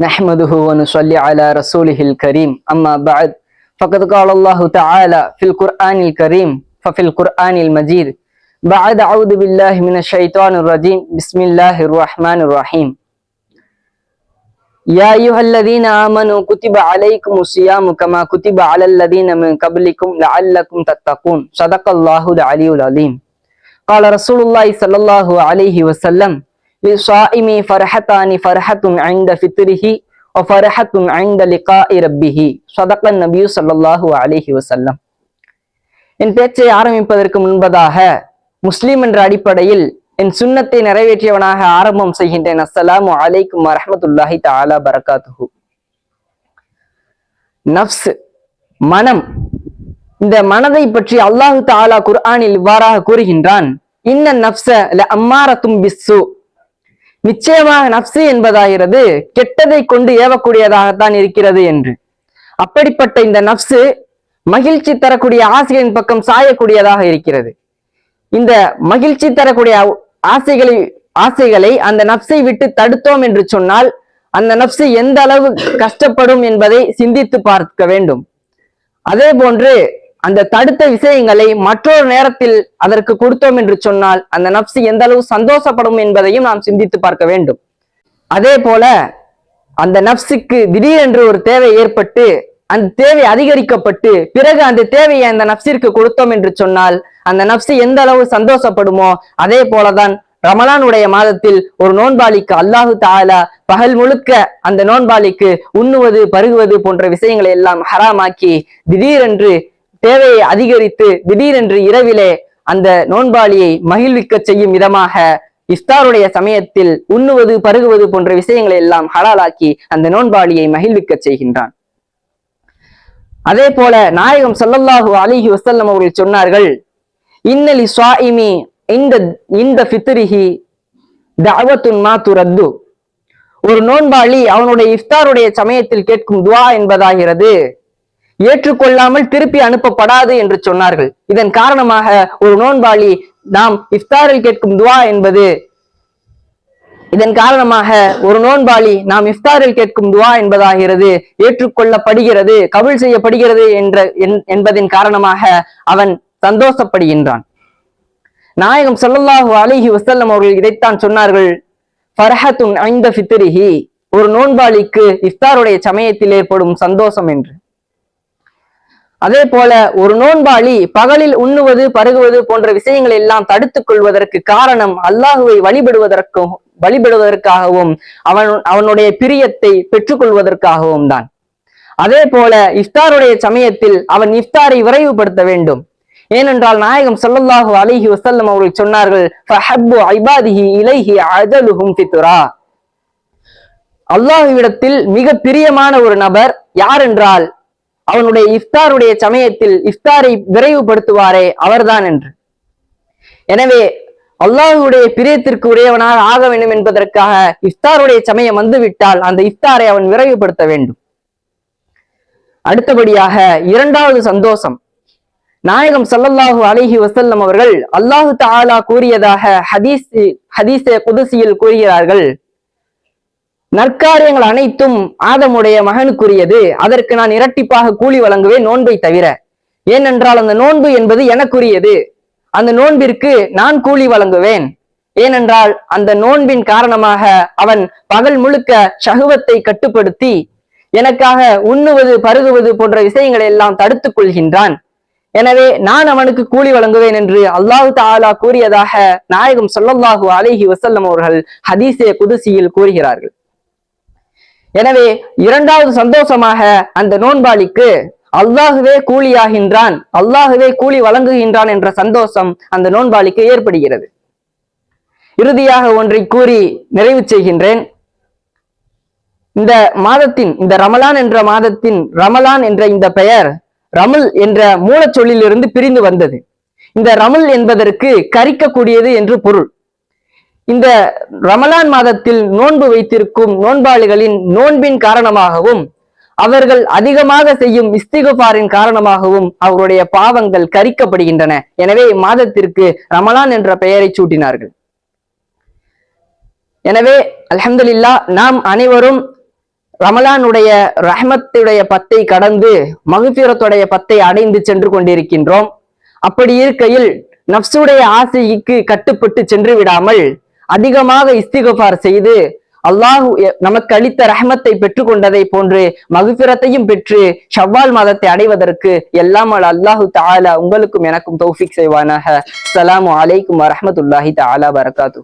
نحمده ونصلي على رسوله الكريم. أما بعد فقد قال الله تعالى في القرآن الكريم ففي القرآن المجيد بعد أعوذ بالله من الشيطان الرجيم. بسم الله الرحمن الرحيم. يا أيها الذين آمنوا كتب عليكم الصيام كما كتب على الذين من قبلكم لعلكم تتقون. صدق الله العلي العظيم. قال رسول الله صلى الله عليه وسلم லிசாஇமி ஃபர்ஹத்தானி ஃபர்ஹத்துன் ஐந்த ஃபித்ரிஹி ஒஃபர்ஹத்துன் ஐந்த லிகாஇ ரப்பிஹி சதக்கன் நபியூ சல்லாஹூ அலிஹி வசல்லம் என் பேச்சை ஆரம்பிப்பதற்கு முன்பதாக முஸ்லீம் என்ற அடிப்படையில் என் சுண்ணத்தை நிறைவேற்றியவனாக ஆரம்பம் செய்கின்றேன். அஸ்ஸலாமு அலைக்கும் வரமத்துல்லாஹி தாலா பரகாத்துஹு. நப்ஸ் மனம். இந்த மனதை பற்றி அல்லாஹு தாலா குர்ஆனில் இவ்வாறாக கூறுகின்றான். இன்ன நப்ச ல அம்மாரத்தும் பிஸ்ஸு நிச்சயமாக நப்சு என்பதாகிறது கெட்டதை கொண்டு ஏவக்கூடியதாகத்தான் இருக்கிறது என்று. அப்படிப்பட்ட இந்த நப்சு மகிழ்ச்சி தரக்கூடிய ஆசைகளின் பக்கம் சாயக்கூடியதாக இருக்கிறது. இந்த மகிழ்ச்சி தரக்கூடிய ஆசைகளை ஆசைகளை அந்த நப்சை விட்டு தடுத்தோம் என்று சொன்னால் அந்த நப்சு எந்த அளவு கஷ்டப்படும் என்பதை சிந்தித்து பார்க்க வேண்டும். அதே போன்று அந்த தடுத்த விஷயங்களை மற்றொரு நேரத்தில் அதற்கு கொடுத்தோம் என்று சொன்னால் அந்த நப்சு எந்த அளவு சந்தோஷப்படும் என்பதையும் நாம் சிந்தித்து பார்க்க வேண்டும். அதே போல அந்த நப்சுக்கு திடீரென்று ஒரு தேவை ஏற்பட்டு அந்த தேவை அதிகரிக்கப்பட்டு பிறகு அந்த தேவையை அந்த நப்சிற்கு கொடுத்தோம் என்று சொன்னால் அந்த நப்சு எந்த அளவு சந்தோஷப்படுமோ அதே போலதான் ரமலானுடைய மாதத்தில் ஒரு நோன்பாளிக்கு அல்லாஹு தாலா பகல் முழுக்க அந்த நோன்பாளிக்கு உண்ணுவது பருகுவது போன்ற விஷயங்களை எல்லாம் ஹராமாக்கி திடீரென்று தேவையை அதிகரித்து திடீரென்று இரவிலே அந்த நோன்பாளியை மகிழ்விக்க செய்யும் விதமாக இஃப்தாருடைய சமயத்தில் உண்ணுவது பருகுவது போன்ற விஷயங்களை எல்லாம் ஹலாலாக்கி அந்த நோன்பாளியை மகிழ்விக்க செய்கின்றான். அதே போல நாயகம் சல்லல்லாஹு அலிஹி வசல்லம் அவர்கள் சொன்னார்கள் இன்னலி சுவாயிமி இந்த இந்த ஃபித்ரிஹி தவத்துன் மாத்து ரத்து ஒரு நோன்பாளி அவனுடைய இஃப்தாருடைய சமயத்தில் கேட்கும் துவா என்பதாகிறது. ஏற்றுக்கொள்ளாமல் திருப்பி அனுப்பப்படாது என்று சொன்னார்கள். இதன் காரணமாக ஒரு நோன்பாளி நாம் இஃப்தாரில் கேட்கும் துவா என்பது இதன் காரணமாக ஒரு நோன்பாளி நாம் இஃப்தாரில் கேட்கும் துவா என்பதாகிறது ஏற்றுக்கொள்ளப்படுகிறது கபுல் செய்யப்படுகிறது என்ற என்பதின் காரணமாக அவன் சந்தோஷப்படுகின்றான். நாயகம் சொல்லல்லாஹு அலிஹி வசல்லம் அவர்கள் இதைத்தான் சொன்னார்கள். ஃபர்ஹத்துன் ஐந்த ஃபித்ரிஹி ஒரு நோன்பாளிக்கு இஃப்தாருடைய சமயத்தில் ஏற்படும் சந்தோஷம் என்று. அதே போல ஒரு நோன்பாளி பகலில் உண்ணுவது பருகுவது போன்ற விஷயங்களை எல்லாம் தடுத்துக் கொள்வதற்கு காரணம் அல்லாஹுவை வழிபடுவதற்கும் வழிபடுவதற்காகவும் அவன் அவனுடைய பிரியத்தை பெற்றுக்கொள்வதற்காகவும் தான். அதே போல இஃப்தாருடைய சமயத்தில் அவன் இஃப்தாரை விரைவுபடுத்த வேண்டும். ஏனென்றால் நாயகம் சொல்லல்லாஹு அலிஹி வசல்லம் அவர்கள் சொன்னார்கள் அல்லாஹுவிடத்தில் மிக பிரியமான ஒரு நபர் யார் என்றால் அவனுடைய இஃப்தாருடைய சமயத்தில் இஃப்தாரை விரைவுபடுத்துவாரே அவர்தான் என்று. எனவே அல்லாஹுடைய பிரியத்திற்கு உரியவனாக ஆக வேண்டும் என்பதற்காக இஃப்தாருடைய சமயம் வந்துவிட்டால் அந்த இஃப்தாரை அவன் விரைவுபடுத்த வேண்டும். அடுத்தபடியாக இரண்டாவது சந்தோஷம். நாயகம் சல்லல்லாஹு அலைஹி வசல்லம் அவர்கள் அல்லாஹு தாலா கூறியதாக ஹதீஸ் ஹதீஸே குதுசியில் கூறுகிறார்கள். நற்காரியங்கள் அனைத்தும் ஆதமுடைய மகனுக்குரியது. அதற்கு நான் இரட்டிப்பாக கூலி வழங்குவேன் நோன்பை தவிர. ஏனென்றால் அந்த நோன்பு என்பது எனக்குரியது. அந்த நோன்பிற்கு நான் கூலி வழங்குவேன். ஏனென்றால் அந்த நோன்பின் காரணமாக அவன் பகல் முழுக்க சகுவத்தை கட்டுப்படுத்தி எனக்காக உண்ணுவது பருகுவது போன்ற விஷயங்களை எல்லாம் தடுத்துக் கொள்கின்றான். எனவே நான் அவனுக்கு கூலி வழங்குவேன் என்று அல்லாஹு தாலா கூறியதாக நாயகம் சொல்லல்லாஹு அலைஹி வசல்லம் அவர்கள் ஹதீசே குதுசியில் கூறுகிறார்கள். எனவே இரண்டாவது சந்தோஷமாக அந்த நோன்பாளிக்கு அல்லாகவே கூலியாகின்றான் அல்லாகவே கூலி வழங்குகின்றான் என்ற சந்தோஷம் அந்த நோன்பாளிக்கு ஏற்படுகிறது. இறுதியாக ஒன்றை கூறி நிறைவு செய்கின்றேன். இந்த மாதத்தின் இந்த ரமலான் என்ற மாதத்தின் ரமலான் என்ற இந்த பெயர் ரமல் என்ற மூலச்சொல்லிலிருந்து பிரிந்து வந்தது. இந்த ரமல் என்பதற்கு கரிக்கக்கூடியது என்று பொருள். இந்த ரமலான் மாதத்தில் நோன்பு வைத்திருக்கும் நோன்பாளிகளின் நோன்பின் காரணமாகவும் அவர்கள் அதிகமாக செய்யும் இஸ்திகுபாரின் காரணமாகவும் அவருடைய பாவங்கள் கரிக்கப்படுகின்றன. எனவே இம்மாதத்திற்கு ரமலான் என்ற பெயரை சூட்டினார்கள். எனவே அலமதுல்லா நாம் அனைவரும் ரமலானுடைய ரஹமத்துடைய பத்தை கடந்து மகுபிரத்துடைய பத்தை அடைந்து சென்று கொண்டிருக்கின்றோம். அப்படி இருக்கையில் நப்சுடைய ஆசைக்கு கட்டுப்பட்டு சென்று விடாமல் அதிகமாக இஸ்திகபார் செய்து அல்லாஹு நமக்கு அளித்த ரஹமத்தை பெற்றுக்கொண்டதை போன்று மகுபிரத்தையும் பெற்று ஷவ்வால் மாதத்தை அடைவதற்கு எல்லாம் அல்லாஹு தாலா உங்களுக்கும் எனக்கும் தௌஃபிக் செய்வானாக. அஸ்ஸலாமு அலைக்கும் வரமத்துல்லாஹி தாலா வரகாத்து